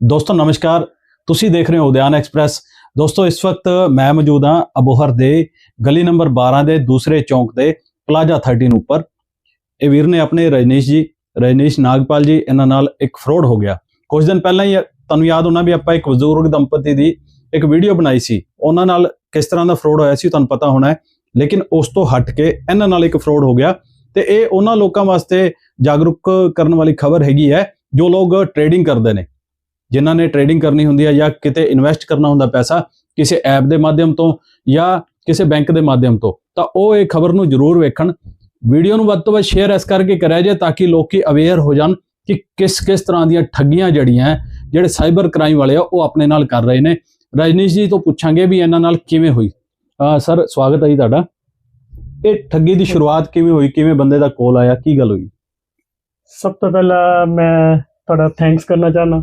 ਦੋਸਤੋ, ਨਮਸਕਾਰ। ਤੁਸੀਂ ਦੇਖ ਰਹੇ ਹੋ ਉਦਿਆਨ ਐਕਸਪ੍ਰੈਸ। ਦੋਸਤੋ, ਇਸ ਵਕਤ ਮੈਂ ਮੌਜੂਦ ਹਾਂ ਅਬੋਹਰ ਦੇ ਗਲੀ ਨੰਬਰ 12 ਦੇ ਦੂਸਰੇ ਚੌਂਕ ਦੇ ਪਲਾਜ਼ਾ 13 ਉੱਪਰ। ਇਹ ਵੀਰ ਨੇ ਆਪਣੇ ਰਜਨੀਸ਼ ਜੀ, ਰਜਨੀਸ਼ ਨਾਗਪਾਲ ਜੀ, ਇਹਨਾਂ ਨਾਲ ਇੱਕ ਫਰੋਡ ਹੋ ਗਿਆ। ਕੁਝ ਦਿਨ ਪਹਿਲਾਂ ਹੀ ਤੁਹਾਨੂੰ ਯਾਦ ਹੋਣਾ ਵੀ ਆਪਾਂ ਇੱਕ ਬਜ਼ੁਰਗ ਦੰਪਤੀ ਦੀ ਇੱਕ ਵੀਡੀਓ ਬਣਾਈ ਸੀ। ਉਹਨਾਂ ਨਾਲ ਕਿਸ ਤਰ੍ਹਾਂ ਦਾ ਫਰੋਡ ਹੋਇਆ ਸੀ ਤੁਹਾਨੂੰ ਪਤਾ ਹੋਣਾ ਹੈ, ਲੇਕਿਨ ਉਸ ਤੋਂ ਹਟ ਕੇ ਇਹਨਾਂ ਨਾਲ ਇੱਕ ਫਰੋਡ ਹੋ ਗਿਆ ਤੇ ਇਹ ਉਹਨਾਂ ਲੋਕਾਂ ਵਾਸਤੇ ਜਾਗਰੂਕ ਕਰਨ ਵਾਲੀ ਖਬਰ ਹੈਗੀ ਹੈ ਜੋ ਲੋਕ ਟ੍ਰੇਡਿੰਗ ਕਰਦੇ ਨੇ। ਜਿਨ੍ਹਾਂ ਨੇ ਟ੍ਰੇਡਿੰਗ ਕਰਨੀ ਹੁੰਦੀ ਹੈ ਜਾਂ ਕਿਤੇ ਇਨਵੈਸਟ ਕਰਨਾ ਹੁੰਦਾ ਪੈਸਾ ਕਿਸੇ ਐਪ ਦੇ ਮਾਧਿਅਮ ਤੋਂ ਜਾਂ ਕਿਸੇ ਬੈਂਕ ਦੇ ਮਾਧਿਅਮ ਤੋਂ, ਤਾਂ ਉਹ ਇਹ ਖਬਰ ਨੂੰ ਜ਼ਰੂਰ ਵੇਖਣ। ਵੀਡੀਓ ਨੂੰ ਵੱਧ ਤੋਂ ਵੱਧ ਸ਼ੇਅਰ ਇਸ ਕਰਕੇ ਕਰਿਆ ਜੇ ਤਾਂ ਕਿ ਲੋਕੀ ਅਵੇਅਰ ਹੋ ਜਾਣ ਕਿ ਕਿਸ ਕਿਸ ਤਰ੍ਹਾਂ ਦੀਆਂ ਠੱਗੀਆਂ ਜੜੀਆਂ ਜਿਹੜੇ ਸਾਈਬਰ ਕ੍ਰਾਈਮ ਵਾਲੇ ਆ, ਉਹ ਆਪਣੇ ਨਾਲ ਕਰ ਰਹੇ ਨੇ। ਰਜਨੀਸ਼ ਜੀ ਤੋਂ ਪੁੱਛਾਂਗੇ ਵੀ ਇਹਨਾਂ ਨਾਲ ਕਿਵੇਂ ਹੋਈ। ਸਰ, ਸਵਾਗਤ ਹੈ ਜੀ ਤੁਹਾਡਾ। ਇਹ ਠੱਗੀ ਦੀ ਸ਼ੁਰੂਆਤ ਕਿਵੇਂ ਹੋਈ? ਕਿਵੇਂ ਬੰਦੇ ਦਾ ਕੋਲ ਆਇਆ? ਕੀ ਗੱਲ ਹੋਈ? ਸਭ ਤੋਂ ਪਹਿਲਾਂ ਮੈਂ ਤੁਹਾਡਾ ਥੈਂਕਸ ਕਰਨਾ ਚਾਹਨਾ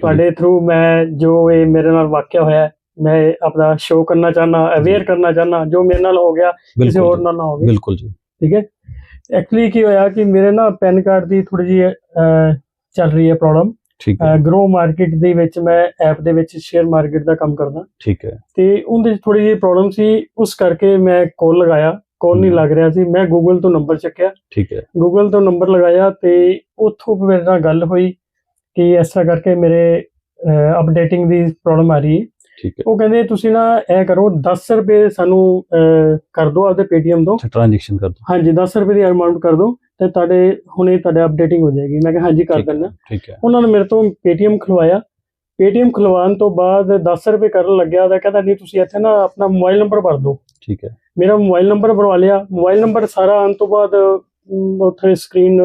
ਤੁਹਾਡੇ ਥਰੂ ਮੈਂ ਜੋ ਇਹ ਮੇਰੇ ਨਾਲ ਵਾਕਿਆ ਹੋਇਆ ਮੈਂ ਆਪਣਾ ਸ਼ੋਅ ਕਰਨਾ ਚਾਹਨਾ ਅਵੇਅਰ ਕਰਨਾ ਚਾਹਨਾ ਜੋ ਮੇਰੇ ਨਾਲ ਹੋ ਗਿਆ ਕਿਸੇ ਹੋਰ ਜੀ, ਨਾਲ ਨਾ ਹੋਵੇ। ਬਿਲਕੁਲ ਜੀ। ਠੀਕ ਹੈ? ਐਕਚੁਅਲੀ ਕੀ ਹੋਇਆ ਕਿ ਮੇਰੇ ਨਾ ਪੈਨ ਕਾਰਡ ਦੀ ਥੋੜੀ ਅਹ, ਚੱਲ ਰਹੀ ਹੈ ਪ੍ਰੋਬਲਮ ਠੀਕ ਹੈ। ਗਰੋ ਮਾਰਕੀਟ ਦੇ ਵਿੱਚ ਮੈਂ ਐਪ ਦੇ ਵਿੱਚ ਸ਼ੇਅਰ ਮਾਰਕੀਟ ਦਾ ਕੰਮ ਕਰਦਾ। ਠੀਕ ਹੈ। ਤੇ ਉਹਦੇ ਥੋੜੀ ਜਿਹੀ ਪ੍ਰੋਬਲਮ ਸੀ ਉਸ ਕਰਕੇ ਮੈਂ ਕਾਲ ਲਗਾਇਆ। ਕਾਲ ਨਹੀਂ। ਲੱਗ ਰਿਹਾ ਸੀ। ਮੈਂ ਗੂਗਲ ਤੋਂ ਨੰਬਰ ਚੱਕਿਆ। ਠੀਕ ਹੈ। ਗੂਗਲ ਤੋਂ ਨੰਬਰ ਲਗਾਇਆ ਤੇ ਉੱਥੋਂ ਮੇਰੇ ਨਾਲ ਗੱਲ ਹੋਈ। ਕਿ ਇਸ ਤਰ੍ਹਾਂ ਕਰਕੇ ਮੇਰੇ ਅਪਡੇਟਿੰਗ ਦੀ ਪ੍ਰੋਬਲਮ ਆ ਰਹੀ ਹੈ। ਠੀਕ ਹੈ। ਉਹ ਕਹਿੰਦੇ ਤੁਸੀਂ ਨਾ ਇਹ ਕਰੋ 10 ਰੁਪਏ ਸਾਨੂੰ ਕਰ ਦਿਓ ਆਪਦੇ Paytm ਤੋਂ। ਟ੍ਰਾਂਜੈਕਸ਼ਨ ਕਰ ਦੋ ਹਾਂਜੀ 10 ਰੁਪਏ ਦੀ ਅਮਾਉਂਟ ਕਰ ਦਿਓ ਤੇ ਤੁਹਾਡੇ ਹੁਣੇ ਤੁਹਾਡੇ ਅਪਡੇਟਿੰਗ ਹੋ ਜਾਏਗੀ। ਮੈਂ ਕਿਹਾ ਹਾਂਜੀ ਕਰ ਦਿੰਦਾ। ਠੀਕ ਹੈ। ਉਹਨਾਂ ਨੇ ਮੇਰੇ ਤੋਂ Paytm ਖਲਵਾਇਆ। Paytm ਖਲਵਾਉਣ ਤੋਂ ਬਾਅਦ 10 ਰੁਪਏ ਕਰਨ ਲੱਗਿਆ ਤਾਂ ਕਹਿੰਦਾ ਨਹੀਂ ਤੁਸੀਂ ਇੱਥੇ ਨਾ ਆਪਣਾ ਮੋਬਾਈਲ ਨੰਬਰ ਭਰ ਦਿਓ। ਠੀਕ ਹੈ। ਮੇਰਾ ਮੋਬਾਈਲ ਨੰਬਰ ਭਰਵਾ ਲਿਆ। ਮੋਬਾਈਲ ਨੰਬਰ ਸਾਰਾ ਆਉਣ ਤੋਂ ਬਾਅਦ ਉੱਥੇ ਸਕਰੀਨ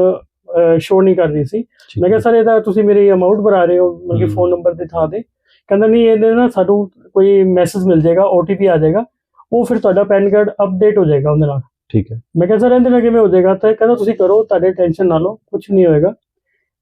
ਸ਼ੋ ਨਹੀਂ ਕਰ ਰਹੀ ਸੀ ਮੈਂ ਕਿਹਾ ਸਰ ਇਹਦਾ ਤੁਸੀਂ ਮੇਰੀ ਅਮਾਉਂਟ ਭਰਾ ਰਹੇ ਹੋ ਮਤਲਬ ਕਿ। ਫੋਨ ਨੰਬਰ ਦੀ ਥਾਂ ਤੇ। ਕਹਿੰਦਾ ਨਹੀਂ ਇਹਦੇ ਨਾ ਸਾਨੂੰ ਕੋਈ ਮੈਸੇਜ ਮਿਲ ਜਾਏਗਾ OTP ਆ ਜਾਏਗਾ। ਉਹ ਫਿਰ ਤੁਹਾਡਾ ਪੈਨ ਕਾਰਡ ਅਪਡੇਟ ਹੋ ਜਾਏਗਾ ਉਹਦੇ ਨਾਲ। ਠੀਕ ਹੈ। ਮੈਂ ਕਿਹਾ ਸਰ ਇਹਦੇ ਨਾਲ ਕਿਵੇਂ ਹੋ ਜਾਏਗਾ? ਤਾਂ ਕਹਿੰਦਾ ਤੁਸੀਂ ਕਰੋ ਤੁਹਾਡੇ ਟੈਨਸ਼ਨ ਨਾ ਲਓ ਕੁਝ ਨਹੀਂ ਹੋਏਗਾ।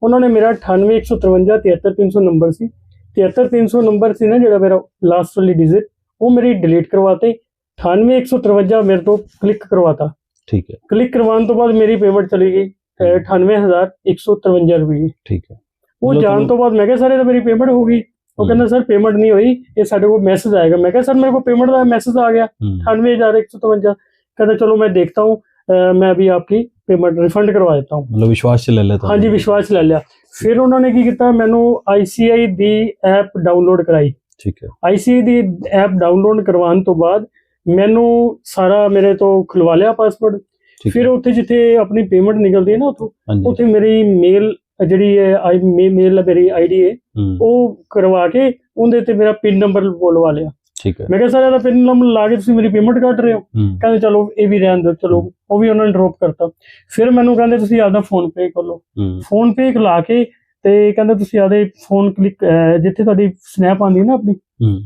ਉਹਨਾਂ ਨੇ ਮੇਰਾ 98153 73300 ਨੰਬਰ ਸੀ। 73300 ਨੰਬਰ ਸੀ ਨਾ ਜਿਹੜਾ ਮੇਰਾ ਲਾਸਟ ਵਾਲੀ ਡਿਜਿਟ ਉਹ ਮੇਰੀ ਡਿਲੀਟ ਕਰਵਾਤੇ। 98153 ਮੇਰੇ ਤੋਂ ਕਲਿੱਕ ਕਰਵਾਤਾ। ਠੀਕ ਹੈ। ਕਲਿੱਕ ਕਰਵਾਉਣ ਤੋਂ ਬਾਅਦ ਮੇਰੀ ਪੇਮੈਂਟ ਚਲੀ ਗਈ। 98153 ਰੁਪਏ ਠੀਕ ਹੈ ਉਹ ਮਤਲਬ ਜਾਣ ਤੁਹਾਨੂੰ- ਤੋਂ ਬਾਅਦ ਮੈਂ ਕਿਹਾ ਸਰ ਇਹ ਤਾਂ ਮੇਰੀ ਪੇਮੈਂਟ ਹੋ ਗਈ ਉਹ ਹਮ। ਕਹਿੰਦਾ ਸਰ ਪੇਮੈਂਟ ਨਹੀਂ ਹੋਈ ਇਹ ਸਾਡੇ ਕੋਲ ਮੈਸੇਜ ਆਏਗਾ ਮੈਂ ਕਿਹਾ ਸਰ ਮੇਰੇ को पेमेंट का मैसेज आ गया ਹੂੰ, अठानवे हजार एक सौ तिरवंजा कहते चलो मैं देखता हूँ अ, मैं अभी आपकी पेमेंट रिफंड करवा देता हूँ ਮਤਲਬ ਵਿਸ਼ਵਾਸ ਚ ਲੈ ਲਿਆ ਤੁਹਾਨੂੰ। ਹਾਂਜੀ ਵਿਸ਼ਵਾਸ ਲੈ ਲਿਆ ਫਿਰ ਉਹਨਾਂ ਨੇ ਕੀ ਕੀਤਾ ਮੈਨੂੰ ICI ਦੀ ਐਪ ਡਾਊਨਲੋਡ ਕਰਾਈ ਠੀਕ ਹੈ ICI ਦੀ ਐਪ ਡਾਊਨਲੋਡ ਕਰਵਾਉਣ ਤੋਂ ਬਾਅਦ ਮੈਨੂੰ ਸਾਰਾ ਮੇਰੇ ਤੋਂ ਖੁਲਵਾ ਲਿਆ ਪਾਸਵਰਡ ਠੀਕ ਫਿਰ ਉੱਥੇ ਜਿੱਥੇ ਆਪਣੀ ਪੇਮੈਂਟ ਨਿਕਲਦੀ ਹੈ ਨਾ ਉੱਥੋਂ ਉੱਥੇ ਮੇਰੀ ਮੇਲ ਜਿਹੜੀ ਹੈ ਆਈ ਮੇਲ ਮੇਰੀ ਆਈਡੀ ਹੈ ਉਹ ਕਰਵਾ ਕੇ ਉਹਦੇ ਤੇ ਮੇਰਾ ਪਿਨ ਨੰਬਰ ਬੋਲਵਾ ਲਿਆ। ਠੀਕ ਹੈ। ਮੈਂ ਕਿਹਾ ਸਰ ਇਹਦਾ ਪਿਨ ਨੰਬਰ ਲਾ ਕੇ ਤੁਸੀਂ ਮੇਰੀ ਪੇਮੈਂਟ ਕੱਟ ਰਹੇ ਹੋ? ਕਹਿੰਦੇ ਚਲੋ ਇਹ ਵੀ ਰਹਿਣ ਦਿਓ ਚਲੋ ਉਹ ਵੀ ਉਹਨਾਂ ਨੇ ਡ੍ਰੌਪ ਕਰਤਾ। ਫਿਰ ਮੈਨੂੰ ਕਹਿੰਦੇ ਤੁਸੀਂ ਆਪਦਾ ਫੋਨ ਪੇ ਕਰ ਲਓ। ਫੋਨ ਪੇ ਲਾ ਕੇ ਤੇ ਕਹਿੰਦੇ ਤੁਸੀਂ ਆਪਦੇ ਫੋਨ ਕਲਿੱਕ ਜਿੱਥੇ ਤੁਹਾਡੀ ਸਨੈਪ ਆਉਂਦੀ ਹੈ ਨਾ ਆਪਣੀ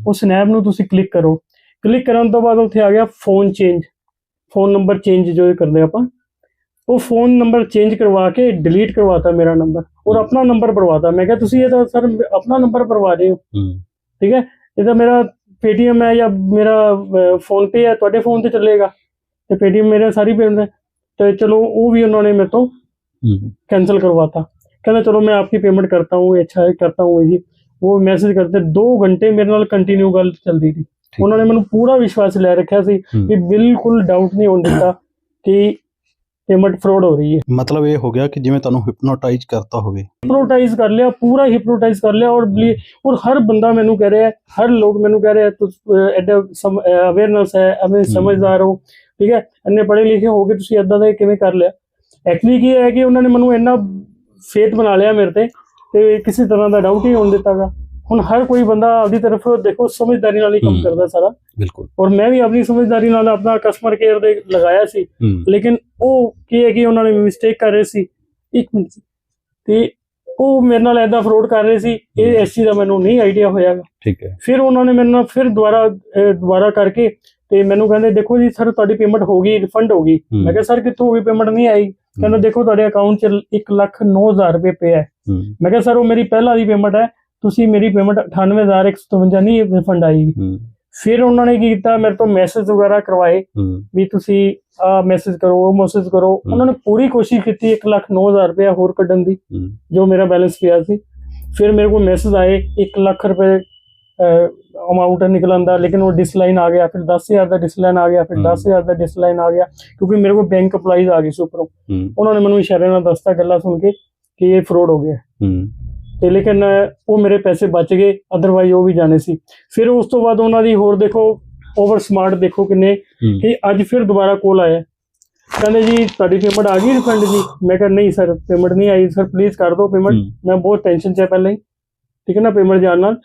ਉਹ ਸਨੈਪ ਨੂੰ ਤੁਸੀਂ ਕਲਿੱਕ ਕਰੋ। ਕਲਿੱਕ ਕਰਨ ਤੋਂ ਬਾਅਦ ਉੱਥੇ ਆ ਗਿਆ phone change phone number change ਜੋ ਇਹ ਕਰਦੇ ਆਪਾਂ ਉਹ ਫੋਨ ਨੰਬਰ ਚੇਂਜ ਕਰਵਾ ਕੇ ਡਿਲੀਟ ਕਰਵਾਤਾ ਮੇਰਾ ਨੰਬਰ ਔਰ ਹਮ। ਆਪਣਾ ਨੰਬਰ ਭਰਵਾਤਾ ਮੈਂ ਕਿਹਾ ਤੁਸੀਂ ਇਹ ਤਾਂ ਸਰ ਆਪਣਾ ਨੰਬਰ ਭਰਵਾ ਰਹੇ ਹੋ ਹੂੰ, ਠੀਕ ਹੈ ਇਹ ਤਾਂ ਮੇਰਾ Paytm ਹੈ ਜਾਂ ਮੇਰਾ ਫੋਨ ਪੇ ਹੈ ਤੁਹਾਡੇ ਫੋਨ ਤੇ ਚੱਲੇਗਾ ਤੇ Paytm ਮੇਰੇ ਸਾਰੀ ਪੇਮੈਂਟ ਹੈ ਤੇ ਚਲੋ ਉਹ ਵੀ ਉਹਨਾਂ ਨੇ ਮੇਰੇ ਤੋਂ ਹੂੰ, कैंसिल करवाता कहना चलो मैं आपकी पेमेंट करता हूँ ये अच्छा है करता हूँ जी वो मैसेज करते दो घंटे मेरे ਨਾਲ ਕੰਟੀਨਿਊ ਗੱਲ ਚੱਲਦੀ ਸੀ ਠੀਕ ਉਹਨਾਂ ਨੇ ਮੈਨੂੰ ਪੂਰਾ ਵਿਸ਼ਵਾਸ ਲੈ ਰੱਖਿਆ ਸੀ। ਕਿ ਬਿਲਕੁਲ ਡਾਊਟ ਨਹੀਂ ਹੋਣ ਦਿੱਤਾ ਕਿ ਪੇਮੈਂਟ ਫਰਾਡ ਹੋ ਰਹੀ ਹੈ। ਮਤਲਬ ਇਹ ਹੋ ਗਿਆ ਕਿ ਜਿਵੇਂ ਤੁਹਾਨੂੰ ਹਿਪਨੋਟਾਈਜ਼ ਕਰਤਾ ਹੋਵੇ। ਹਿਪਨੋਟਾਈਜ਼ ਕਰ ਲਿਆ ਪੂਰਾ ਹਿਪਨੋਟਾਈਜ਼ ਕਰ ਲਿਆ ਔਰ ਔਰ ਹਰ ਬੰਦਾ ਮੈਨੂੰ ਕਹਿ ਰਿਹਾ ਹੈ ਹਰ ਲੋਕ ਮੈਨੂੰ ਕਹਿ ਰਹੇ ਤੁਸੀਂ ਐਡਾ ਅਵੇਅਰਨੈਸ ਹੈ ਐਵੇਂ ਸਮਝਦਾਰ ਹੋ ਠੀਕ ਹੈ ਇੰਨੇ ਪੜ੍ਹੇ ਲਿਖੇ ਹੋ ਕੇ ਤੁਸੀਂ ਇਦਾਂ ਦਾ ਕਿਵੇਂ ਕਰ ਲਿਆ? ਐਕਚੁਅਲੀ ਕੀ ਹੈ ਕਿ ਉਹਨਾਂ ਨੇ ਮੈਨੂੰ ਇੰਨਾ ਫੇਥ ਬਣਾ ਲਿਆ ਮੇਰੇ ਤੇ ਤੇ ਕਿਸੇ ਤਰ੍ਹਾਂ ਦਾ ਡਾਊਟ ਹੀ ਹੋਣ ਦਿੱਤਾਗਾ। ਹੁਣ ਹਰ ਕੋਈ ਬੰਦਾ ਆਪਦੀ ਤਰਫ ਦੇਖੋ ਸਮਝਦਾਰੀ ਨਾਲ ਹੀ ਕੰਮ। ਕਰਦਾ ਸਾਰਾ। ਬਿਲਕੁਲ। ਔਰ ਮੈਂ ਵੀ ਆਪਣੀ ਸਮਝਦਾਰੀ ਨਾਲ ਆਪਣਾ ਕਸਟਮਰ ਕੇਅਰ ਦੇ ਲਗਾਇਆ ਸੀ। ਲੇਕਿਨ ਉਹ ਕੀ ਹੈ ਕਿ ਉਹਨਾਂ ਨੇ ਮਿਸਟੇਕ ਕਰ ਰਹੇ ਸੀ। ਇੱਕ ਮਿੰਟ। ਤੇ ਉਹ ਮੇਰੇ ਨਾਲ ਐਦਾ ਫਰੋਡ ਕਰ ਰਹੇ ਸੀ। ਇਹ ਚੀਜ਼ ਦਾ ਮੈਨੂੰ ਨਹੀਂ ਆਈਡੀਆ ਹੋਇਆ ਠੀਕ ਹੈ। ਫਿਰ ਉਹਨਾਂ ਨੇ ਮੇਰੇ ਨਾਲ ਫਿਰ ਦੁਬਾਰਾ ਦੁਬਾਰਾ ਕਰਕੇ ਤੇ ਮੈਨੂੰ ਕਹਿੰਦੇ ਦੇਖੋ ਜੀ ਸਰ ਤੁਹਾਡੀ ਪੇਮੈਂਟ ਹੋ ਗਈ ਰਿਫੰਡ ਹੋ ਗਈ। ਮੈਂ ਕਿਹਾ ਸਰ ਕਿੱਥੋਂ ਹੋ ਗਈ ਪੇਮੈਂਟ ਨਹੀਂ ਆਈ? ਕਹਿੰਦਾ ਦੇਖੋ ਤੁਹਾਡੇ ਅਕਾਊਂਟ 'ਚ 1 ਲੱਖ 9000 ਰੁਪਏ ਪਿਆ ਹੂੰ, ਮੈਂ ਕਿਹਾ ਸਰ ਉਹ ਮੇਰੀ ਪਹਿਲਾਂ ਦੀ ਪੇਮੈਂਟ ਹੈ। ਤੁਸੀਂ ਮੇਰੀ ਪੇਮੈਂਟ 98157 ਨਹੀਂ ਰਿਫੰਡ ਆਈ। ਫਿਰ ਉਹਨਾਂ ਨੇ ਕੀ ਕੀਤਾ ਮੇਰੇ ਤੋਂ ਮੈਸੇਜ ਵਗੈਰਾ ਕਰਵਾਏ ਵੀ ਤੁਸੀਂ ਆ ਮੈਸੇਜ ਕਰੋ ਉਹ ਮੈਸੇਜ ਕਰੋ। ਉਹਨਾਂ ਨੇ ਪੂਰੀ ਕੋਸ਼ਿਸ਼ ਕੀਤੀ 1 ਲੱਖ 9000 ਰੁਪਏ ਹੋਰ ਕੱਢਣ ਦੀ ਜੋ ਮੇਰਾ ਬੈਲੈਂਸ ਪਿਆ ਸੀ। ਫਿਰ ਮੇਰੇ ਕੋਲ ਮੈਸੇਜ ਆਏ 1 ਲੱਖ ਰੁਪਏ ਅਮਾਉਂਟ ਨਿਕਲਣ ਦਾ ਲੇਕਿਨ ਉਹ ਡਿਸਲਾਈਨ ਆ ਗਿਆ। ਫਿਰ 10000 ਦਾ ਡਿਸਲਾਈਨ ਆ ਗਿਆ ਫਿਰ ਹਮ। 10000 ਦਾ ਡਿਸਲਾਈਨ ਆ ਗਿਆ ਕਿਉਂਕਿ ਮੇਰੇ ਕੋਲ ਬੈਂਕ ਅਪਲਾਈਜ਼ ਆ ਗਈ ਸੀ ਉੱਪਰੋਂ। ਉਹਨਾਂ ਨੇ ਮੈਨੂੰ ਇਸ਼ਾਰੇ ਨਾਲ ਦੱਸਤਾ ਗੱਲਾਂ ਸੁਣ ਕੇ ਕਿ ਇਹ ਫਰੋਡ ਹੋ ਗਿਆ। ਤੇ ਲੇਕਿਨ ਉਹ ਮੇਰੇ ਪੈਸੇ ਬਚ ਗਏ ਅਦਰਵਾਈਜ਼ ਉਹ ਵੀ ਜਾਣੇ ਸੀ। ਫਿਰ ਉਸ ਤੋਂ ਬਾਅਦ ਉਹਨਾਂ ਦੀ ਹੋਰ ਦੇਖੋ ਓਵਰ ਸਮਾਰਟ ਦੇਖੋ ਕਿੰਨੇ ਕਿ ਅੱਜ ਫਿਰ ਦੁਬਾਰਾ ਕੋਲ ਆਇਆ। ਕਹਿੰਦੇ ਜੀ ਤੁਹਾਡੀ ਪੇਮੈਂਟ ਆ ਗਈ ਰਿਫੰਡ ਜੀ। ਮੈਂ ਕਿਹਾ ਨਹੀਂ ਸਰ ਪੇਮੈਂਟ ਨਹੀਂ ਆਈ। ਸਰ ਪਲੀਜ਼ ਕਰ ਦਿਓ ਪੇਮੈਂਟ ਮੈਂ ਬਹੁਤ ਟੈਨਸ਼ਨ 'ਚ ਹੈ ਪਹਿਲਾਂ ਹੀ। ਠੀਕ ਹੈ ਨਾ ਪੇਮੈਂਟ ਜਾਣ ਨਾਲ।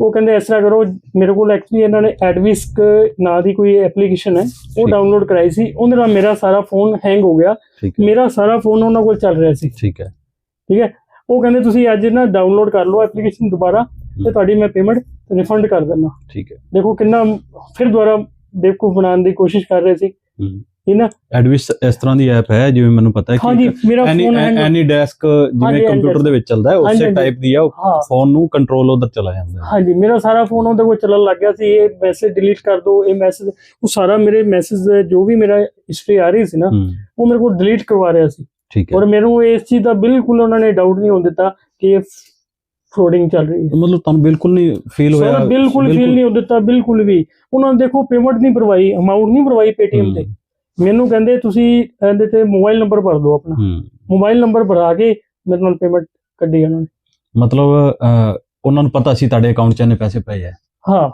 ਉਹ ਕਹਿੰਦੇ ਇਸ ਤਰ੍ਹਾਂ ਕਰੋ ਮੇਰੇ ਕੋਲ ਐਕਚੁਅਲੀ ਇਹਨਾਂ ਨੇ ਐਡਵਿਸਕ ਨਾਂ ਦੀ ਕੋਈ ਐਪਲੀਕੇਸ਼ਨ ਹੈ। ਉਹ। ਡਾਊਨਲੋਡ ਕਰਾਈ ਸੀ। ਉਹਦੇ ਨਾਲ ਮੇਰਾ ਸਾਰਾ ਫੋਨ ਹੈਂਗ ਹੋ ਗਿਆ। ਮੇਰਾ ਸਾਰਾ ਫੋਨ ਉਹਨਾਂ ਕੋਲ ਚੱਲ ਰਿਹਾ ਸੀ। ਠੀਕ ਹੈ। ਠੀਕ ਹੈ। ਉਹ ਕਹਿੰਦੇ ਤੁਸੀਂ ਅੱਜ ਨਾ ਡਾਊਨਲੋਡ ਕਰ ਲਓ ਐਪਲੀਕੇਸ਼ਨ ਦੁਬਾਰਾ ਤੇ ਤੁਹਾਡੀ ਮੈਂ ਪੇਮੈਂਟ ਰਿਫੰਡ ਕਰ ਦਿੰਦਾ। ਠੀਕ ਹੈ। ਦੇਖੋ ਕਿੰਨਾ ਫਿਰ ਦੁਬਾਰਾ ਬੇਵਕੂਫ ਬਣਾਉਣ ਦੀ ਕੋਸ਼ਿਸ਼ ਕਰ ਰਹੇ ਸੀ। ਇਹ ਨਾ ਐਡਵਿਸ ਇਸ ਤਰ੍ਹਾਂ ਦੀ ਐਪ ਹੈ ਜਿਵੇਂ ਮੈਨੂੰ ਪਤਾ ਹੈ ਮੇਰਾ ਐਨੀ ਐਨੀ ਡੈਸਕ ਜਿਵੇਂ ਕੰਪਿਊਟਰ ਦੇ ਵਿੱਚ ਚੱਲਦਾ ਹੈ ਉਸੇ। ਟਾਈਪ ਦੀ ਆ ਫੋਨ ਨੂੰ ਕੰਟਰੋਲ ਉਧਰ ਚਲਾ ਜਾਂਦਾ ਹੈ। ਹਾਂਜੀ ਮੇਰਾ ਸਾਰਾ ਫੋਨ ਉਹਦੇ ਕੋਲ ਚੱਲਣ ਲੱਗ ਗਿਆ ਸੀ ਇਹ ਮੈਸੇਜ ਡਿਲੀਟ ਕਰ ਦਿਓ ਇਹ ਮੈਸੇਜ ਉਹ ਸਾਰਾ ਮੇਰੇ ਮੈਸੇਜ ਜੋ ਵੀ ਮੇਰਾ ਹਿਸਟਰੀ ਆ ਰਹੀ ਸੀ ਨਾ ਉਹ ਮੇਰੇ ਕੋਲ ਡਿਲੀਟ ਕਰਵਾ ਰਿਹਾ ਸੀ। ਠੀਕ ਹੈ। ਔਰ ਮੈਨੂੰ ਇਸ ਚੀਜ਼ ਦਾ ਬਿਲਕੁਲ ਉਹਨਾਂ ਨੇ ਡਾਊਟ ਨਹੀਂ ਹੋਣ ਦਿੱਤਾ ਕਿ ਇਹ ਫਰੋਡਿੰਗ ਚੱਲ ਰਹੀ ਹੈ। ਮਤਲਬ ਤੁਹਾਨੂੰ ਬਿਲਕੁਲ ਨਹੀਂ ਫੀਲ ਹੋਇਆ ਸਰ ਬਿਲਕੁਲ ਫੀਲ ਨਹੀਂ ਹੋ ਦਿੱਤਾ ਬਿਲਕੁਲ ਵੀ। ਉਹਨਾਂ ਨੇ ਦੇਖੋ ਪੇਮੈਂਟ ਨਹੀਂ ਭਰਵਾਈ ਅਮਾਉਂਟ ਨਹੀਂ ਭਰਵਾਈ ਪੇਟੀਐਮ ਤੇ। ਮੈਨੂੰ ਕਹਿੰਦੇ ਤੁਸੀਂ ਇਹਦੇ ਤੇ ਮੋਬਾਈਲ ਨੰਬਰ ਭਰ ਦਿਓ ਆਪਣਾ। ਮੋਬਾਈਲ ਨੰਬਰ ਭਰਾ ਕੇ ਮੇਰੇ ਨਾਲ ਪੇਮੈਂਟ ਕੱਢੀ ਉਹਨਾਂ ਨੇ। ਮਤਲਬ ਉਹਨਾਂ ਨੂੰ ਪਤਾ ਸੀ ਤੁਹਾਡੇ ਅਕਾਊਂਟ 'ਚ ਇੰਨੇ ਪੈਸੇ ਪਏ ਆ। ਹਾਂ।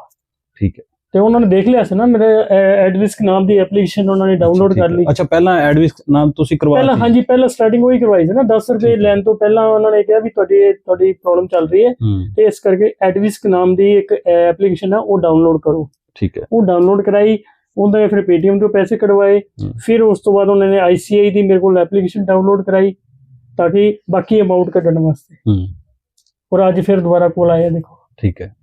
ਠੀਕ ਹੈ। ਤੇ ਉਹਨਾਂ ਨੇ ਦੇਖ ਲਿਆ ਸੀ ਨਾ ਮੇਰੇ ਐਡਵਿਸਕ ਨਾਮ ਦੀ ਐਪਲੀਕੇਸ਼ਨ ਉਹਨਾਂ ਨੇ ਡਾਊਨਲੋਡ ਕਰ ਲਈ। ਅੱਛਾ ਪਹਿਲਾਂ ਐਡਵਿਸ ਨਾਮ ਤੁਸੀਂ ਕਰਵਾ ਪਹਿਲਾਂ। ਹਾਂਜੀ ਪਹਿਲਾਂ ਸਟਾਰਟਿੰਗ ਉਹੀ ਕਰਵਾਈ ਸੀ ਨਾ 10 ਰੁਪਏ। ਲੈਣ ਤੋਂ ਪਹਿਲਾਂ ਉਹਨਾਂ ਨੇ ਕਿਹਾ ਵੀ ਤੁਹਾਡੀ ਤੁਹਾਡੀ ਪ੍ਰੋਬਲਮ ਚੱਲ ਰਹੀ ਹੈ। ਤੇ ਇਸ ਕਰਕੇ ਐਡਵਿਸਕ ਨਾਮ ਦੀ ਇੱਕ ਐਪਲੀਕੇਸ਼ਨ ਹੈ ਉਹ ਡਾਊਨਲੋਡ ਕਰੋ। ਠੀਕ ਹੈ। ਉਹ ਡਾਊਨਲੋਡ ਕਰਾਈ ਉਹਦੇ ਫਿਰ Paytm ਤੋਂ ਪੈਸੇ ਕਢਵਾਏ। ਫਿਰ ਉਸ ਤੋਂ ਬਾਅਦ ਉਹਨਾਂ ਨੇ ICI ਦੀ ਮੇਰੇ ਕੋਲ ਐਪਲੀਕੇਸ਼ਨ ਡਾਊਨਲੋਡ ਕਰਾਈ ਤਾਂ ਕਿ ਬਾਕੀ ਅਮਾਉਂਟ ਕੱਢਣ ਵਾਸਤੇ। ਹੂੰ। ਔਰ ਅੱਜ ਫਿਰ ਦੁਬਾਰਾ ਕੋਲ ਆਇਆ ਦੇਖੋ। ਠੀਕ ਹੈ।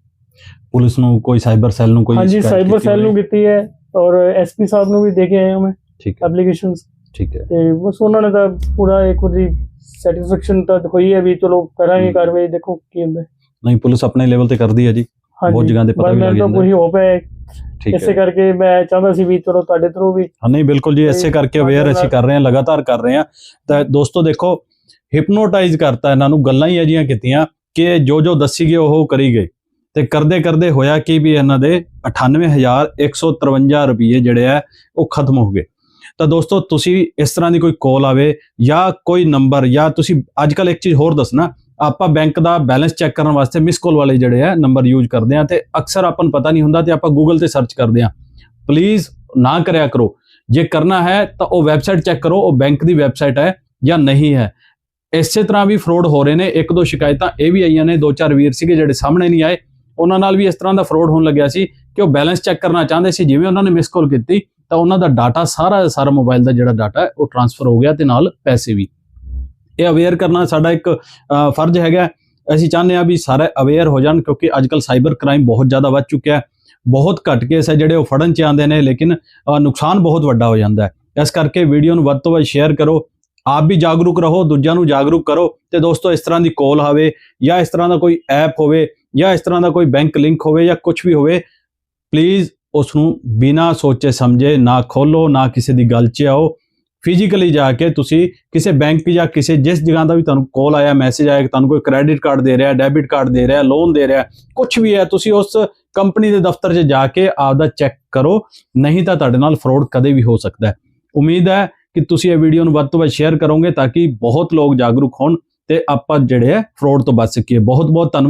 ਪੁਲਿਸ ਨੂੰ ਕੋਈ ਸਾਈਬਰ ਸੈੱਲ ਨੂੰ ਕੋਈ ਹਾਂਜੀ ਸ਼ਿਕਾਇਤ ਸਾਈਬਰ ਕੀਤੀ ਸੈੱਲ ਨੂੰ ਹੋਵੇ? ਕੀਤੀ ਹੈ ਔਰ ਐਸਪੀ ਸਾਹਿਬ ਨੂੰ ਵੀ ਦੇ ਕੇ ਆਇਆ ਮੈਂ ਠੀਕ ਹੈ। ਐਪਲੀਕੇਸ਼ਨਸ ਠੀਕ ਹੈ। ਤੇ ਬਸ ਉਹਨਾਂ ਨੇ ਤਾਂ ਪੂਰਾ ਇੱਕ ਵਾਰੀ ਸੈਟੀਸਫੈਕਸ਼ਨ ਤਾਂ ਹੋਈ ਹੈ ਵੀ ਚਲੋ ਕਰਾਂਗੇ ਹਮ। ਕਾਰਵਾਈ ਦੇਖੋ ਕੀ ਹੁੰਦਾ। ਹੈ। ਨਹੀਂ ਪੁਲਿਸ ਆਪਣੇ ਲੈਵਲ ਤੇ ਕਰਦੀ ਹੈ ਜੀ। ਬਹੁਤ ਜਗ੍ਹਾ ਤੇ ਪਤਾ ਬਸ ਵੀ ਲੱਗ ਮੈਨੂੰ ਤਾਂ ਜਾਂਦਾ। ਕੋਈ ਹੋਪ ਹੈ। ਠੀਕ ਇਸੇ ਹੈ। ਕਰਕੇ ਮੈਂ ਚਾਹੁੰਦਾ ਸੀ ਵੀ ਚਲੋ ਤੁਹਾਡੇ ਥਰੂ ਵੀ ਹਾਂ ਨਹੀਂ ਬਿਲਕੁਲ ਜੀ ਐਸੇ ਕਰਕੇ ਅਵੇਅਰ ਅਸੀਂ ਕਰ ਰਹੇ ਹਾਂ ਲਗਾਤਾਰ ਕਰ ਰਹੇ ਹਾਂ। ਤਾਂ ਦੋਸਤੋ ਦੇਖੋ ਹਿਪਨੋਟਾਈਜ਼ ਕਰਤਾ ਇਹਨਾਂ ਨੂੰ ਗੱਲਾਂ ਹੀ ਅਜੀਆਂ ਕੀਤੀਆਂ ਕਿ ਜੋ ਜੋ ਦੱਸੀ ਗਏ ਉਹ ਕਰੀ ਗਏ। ਤੇ ਕਰਦੇ ਕਰਦੇ ਹੋਇਆ ਕਿ ਵੀ ਇਹਨਾਂ ਦੇ 98153 ਰੁਪਏ ਜਿਹੜੇ ਆ, ਉਹ ਖਤਮ ਹੋ ਗਏ। ਤਾਂ ਦੋਸਤੋ, ਤੁਸੀਂ ਇਸ ਤਰ੍ਹਾਂ ਦੀ ਕੋਈ ਕਾਲ ਆਵੇ ਜਾਂ ਕੋਈ ਨੰਬਰ ਜਾਂ ਤੁਸੀਂ ਅੱਜ ਕੱਲ ਇੱਕ ਚੀਜ਼ ਹੋਰ ਦੱਸਣਾ, ਆਪਾਂ ਬੈਂਕ ਦਾ ਬੈਲੈਂਸ ਚੈੱਕ ਕਰਨ ਵਾਸਤੇ ਮਿਸ ਕਾਲ ਵਾਲੇ ਜਿਹੜੇ ਆ ਨੰਬਰ ਯੂਜ਼ ਕਰਦੇ ਆ ਤੇ ਅਕਸਰ ਆਪਾਂ ਨੂੰ ਪਤਾ ਨਹੀਂ ਹੁੰਦਾ ਤੇ ਆਪਾਂ ਗੂਗਲ ਤੇ ਸਰਚ ਕਰਦੇ ਆ। ਪਲੀਜ਼ ਨਾ ਕਰਿਆ ਕਰੋ। ਜੇ ਕਰਨਾ ਹੈ ਤਾਂ ਉਹ ਵੈਬਸਾਈਟ ਚੈੱਕ ਕਰੋ, ਉਹ ਬੈਂਕ ਦੀ ਵੈਬਸਾਈਟ ਹੈ ਜਾਂ ਨਹੀਂ ਹੈ। ਇਸੇ ਤਰ੍ਹਾਂ ਵੀ ਫਰੋਡ ਹੋ ਰਹੇ ਨੇ, ਇੱਕ ਦੋ ਸ਼ਿਕਾਇਤਾਂ ਇਹ ਵੀ ਆਈਆਂ ਨੇ, ਦੋ ਚਾਰ ਵੀਰ ਸੀਗੇ ਜਿਹੜੇ ਸਾਹਮਣੇ ਨਹੀਂ ਆਏ ਉਹਨਾਂ ਨਾਲ ਵੀ ਇਸ ਤਰ੍ਹਾਂ ਦਾ ਫਰੋਡ ਹੋਣ ਲੱਗਿਆ ਸੀ ਕਿ ਉਹ ਬੈਲੈਂਸ ਚੈੱਕ ਕਰਨਾ ਚਾਹੁੰਦੇ ਸੀ, ਜਿਵੇਂ ਉਹਨਾਂ ਨੇ ਮਿਸ ਕਾਲ ਕੀਤੀ, ਤਾਂ ਉਹਨਾਂ ਦਾ ਡਾਟਾ ਸਾਰਾ ਸਾਰਾ ਮੋਬਾਈਲ ਦਾ ਜਿਹੜਾ ਡਾਟਾ ਹੈ, ਉਹ ਟਰਾਂਸਫਰ ਹੋ ਗਿਆ ਤੇ ਨਾਲ ਪੈਸੇ ਵੀ। ਇਹ ਅਵੇਅਰ ਕਰਨਾ ਸਾਡਾ ਇੱਕ ਫਰਜ਼ ਹੈਗਾ। ਅਸੀਂ ਚਾਹੁੰਦੇ ਹਾਂ ਵੀ ਸਾਰੇ ਅਵੇਅਰ ਹੋ ਜਾਣ ਕਿਉਂਕਿ ਅੱਜਕੱਲ ਸਾਈਬਰ ਕ੍ਰਾਈਮ ਬਹੁਤ ਜ਼ਿਆਦਾ ਵੱਧ ਚੁੱਕਿਆ ਹੈ। ਬਹੁਤ ਘੱਟ ਕੇਸ ਹੈ ਜਿਹੜੇ ਉਹ ਫੜਨ ਚ ਆਉਂਦੇ ਨੇ, ਲੇਕਿਨ ਨੁਕਸਾਨ ਬਹੁਤ ਵੱਡਾ ਹੋ ਜਾਂਦਾ ਹੈ। ਇਸ ਕਰਕੇ ਵੀਡੀਓ ਨੂੰ ਵੱਧ ਤੋਂ ਵੱਧ ਸ਼ੇਅਰ ਕਰੋ। ਆਪ ਵੀ ਜਾਗਰੂਕ ਰਹੋ, ਦੂਜਿਆਂ ਨੂੰ ਜਾਗਰੂਕ ਕਰੋ ਤੇ ਦੋਸਤੋ, ਇਸ ਤਰ੍ਹਾਂ ਦੀ ਕਾਲ ਆਵੇ ਜਾਂ ਇਸ ਤਰ੍ਹਾਂ ਦਾ ਕੋਈ ਐਪ ਹੋਵੇ ਜਾਂ ਇਸ ਤਰ੍ਹਾਂ ਦਾ ਕੋਈ ਬੈਂਕ ਲਿੰਕ ਹੋਵੇ ਜਾਂ ਕੁਝ ਵੀ ਹੋਵੇ ਪਲੀਜ਼ ਉਸ ਨੂੰ ਬਿਨਾਂ ਸੋਚੇ ਸਮਝੇ ਨਾ ਖੋਲੋ ਨਾ ਕਿਸੇ ਦੀ ਗੱਲ 'ਚ ਆਓ। ਫਿਜ਼ੀਕਲੀ ਜਾ ਕੇ ਤੁਸੀਂ ਕਿਸੇ ਬੈਂਕ ਜਾਂ ਕਿਸੇ ਜਿਸ ਜਗ੍ਹਾ ਦਾ ਵੀ ਤੁਹਾਨੂੰ ਕਾਲ ਆਇਆ ਮੈਸੇਜ ਆਇਆ ਕਿ ਤੁਹਾਨੂੰ ਕੋਈ ਕ੍ਰੈਡਿਟ ਕਾਰਡ ਦੇ ਰਿਹਾ ਡੈਬਿਟ ਕਾਰਡ ਦੇ ਰਿਹਾ ਲੋਨ ਦੇ ਰਿਹਾ ਕੁਝ ਵੀ ਹੈ, ਤੁਸੀਂ ਉਸ ਕੰਪਨੀ ਦੇ ਦਫ਼ਤਰ 'ਚ ਜਾ ਕੇ ਆਪਦਾ ਚੈੱਕ ਕਰੋ। ਨਹੀਂ ਤਾਂ ਤੁਹਾਡੇ ਨਾਲ ਫਰਾਡ ਕਦੇ ਵੀ ਹੋ ਸਕਦਾ। ਹੈ ਉਮੀਦ ਹੈ ਕਿ ਤੁਸੀਂ ਇਹ ਵੀਡੀਓ ਨੂੰ ਵੱਧ ਤੋਂ ਵੱਧ ਸ਼ੇਅਰ ਕਰੋਗੇ ਤਾਂ ਕਿ ਬਹੁਤ ਲੋਕ ਜਾਗਰੂਕ ਹੋਣ ਤੇ ਆਪਾਂ ਜਿਹੜੇ ਹੈ ਫਰਾਡ ਤੋਂ ਬਚ ਸਕੀਏ। ਬਹੁਤ ਬਹੁਤ ਧੰਨਵਾਦ।